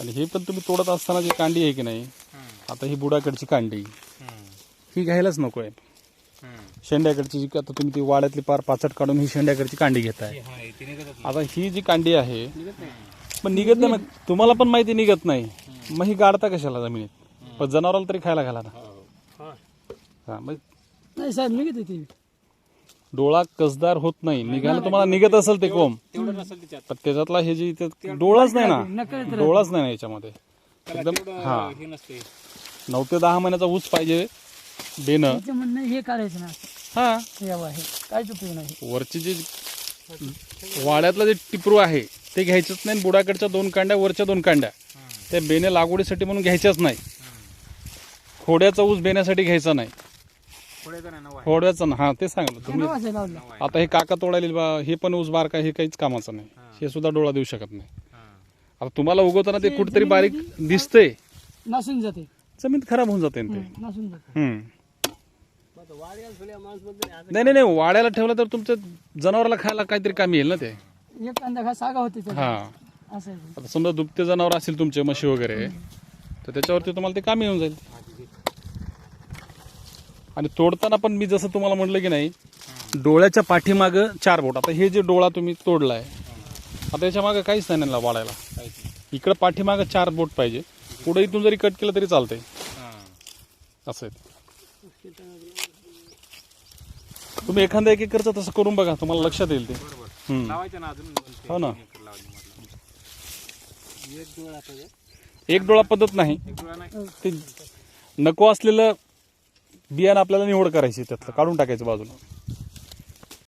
आणि हे पण तुम्ही तोडत असताना जी कांडी आहे की नाही आता ही बुडाकडची कांडी. ही घ्यायलाच नको आहे शेंड्याकडची जी आता तुम्ही ती वाड्यातली पार पाचट काढून ही शेंड्याकडची कांडी घेताय. आता ही जी कांडी आहे पण निघत नाही मग तुम्हाला पण माहिती निघत नाही. मग ही गाडता कशाला जमिनीत? पण जनावराला तरी खायला घाला ना. हा मग नाही साहेब निघत होती डोळा कसदार होत नाही. निघायला तुम्हाला निघत असेल ते कोंब. पण त्याच्यातला हे जी इथे डोळाच नाही ना. नकळत डोळाच नाही ना याच्यामध्ये. एकदम हा. नऊ ते दहा महिन्याचा ऊस पाहिजे बेन. त्याचं म्हणणं हे काढायचं ना. असं हा यावं आहे. काहीच उपयोग नाही. वरची जी वाड्यातलं जे टिपरू आहे ते घ्यायचंच नाही बुडाकडच्या दोन कांड्या वरच्या दोन कांड्या. त्या बेने लागवडीसाठी म्हणून घ्यायच्याच नाही. खोड्याचा ऊस बेण्यासाठी घ्यायचा नाही. खोड्याचा ना हा ते सांगितलं तुम्ही असेल आता हे काका तोडायला बा हे पण ऊस बारका हे काहीच कामाचं नाही. हे. सुद्धा डोळा देऊ शकत नाही. आता तुम्हाला उगवताना ते कुठेतरी बारीक दिसतंय. नासून जाते. जमीन खराब होऊन जाते ना ते. नासून जाते. हम्म. नाही नाही नाही वाड्याला ठेवलं तर तुमच्या जनावराला खायला काहीतरी कामी येईल ना ते. एक कांदा खा सागा होते त्याला. हा. असं आहे. ते. आता समजा दुभते जनावर असतील तुमचे म्हशी वगैरे तर त्याच्यावरती तुम्हाला ते कामी येऊन जाईल. आणि तोडताना पण मी जसं तुम्हाला म्हटलं की नाही डोळ्याच्या पाठीमागं चार बोट. आता हे जे डोळा तुम्ही तोडलाय आता याच्या मागं काहीच नाही ना वाढायला. इकडं पाठीमागं चार बोट पाहिजे. पुढे इथून जरी कट केलं तरी चालतंय. असं आहे. तुम्ही एखाद्या एक एकरचं तसं करून बघा तुम्हाला लक्षात येईल ते. हो ना. एक डोळा पद्धत नाही. ते नको असलेलं बियाणं आपल्याला निवड करायची त्यातलं काढून टाकायचं बाजूला.